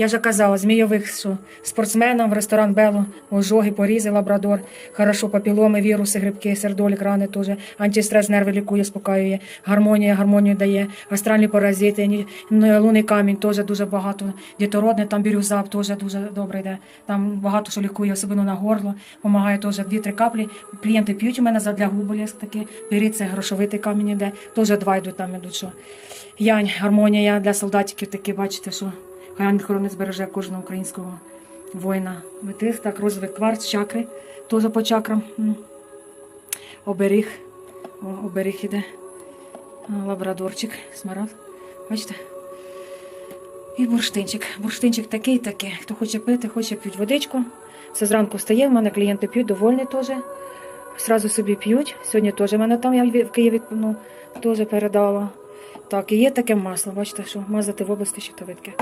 Я вже казала, змійових спортсменам в ресторан Бело, ожоги, порізи, лабрадор, хорошо папіломи, віруси, грибки, сердолік, рани теж, антистрес, нерви лікує, спокаює, гармонія, гармонію дає, астральні паразити, лунний камінь теж дуже багато, дітородне, там бірюзап теж дуже добре йде, там багато що лікує, особливо на горло, допомагає теж дві-три каплі. Клієнти п'ють у мене задля губ боліск такі, беріть, це грошовитий камінь іде, теж два йдуть там ідуть, що. Янь, гармонія для солдатиків такі, бачите, що хай ангел збереже кожного українського воїна. Метис, так, розвиток кварц, чакри, теж по чакрам. Оберіг. О, оберіг іде. Лабрадорчик, смарагд. Бачите? І бурштинчик. Бурштинчик такий такий. Хто хоче пити, хоче п'ють водичку. Все зранку встає, в мене клієнти п'ють, довольні теж. Зразу собі п'ють. Сьогодні теж в мене там я в Києві ну, теж передала. Так, і є таке масло, бачите, що мазати в області щитовидки.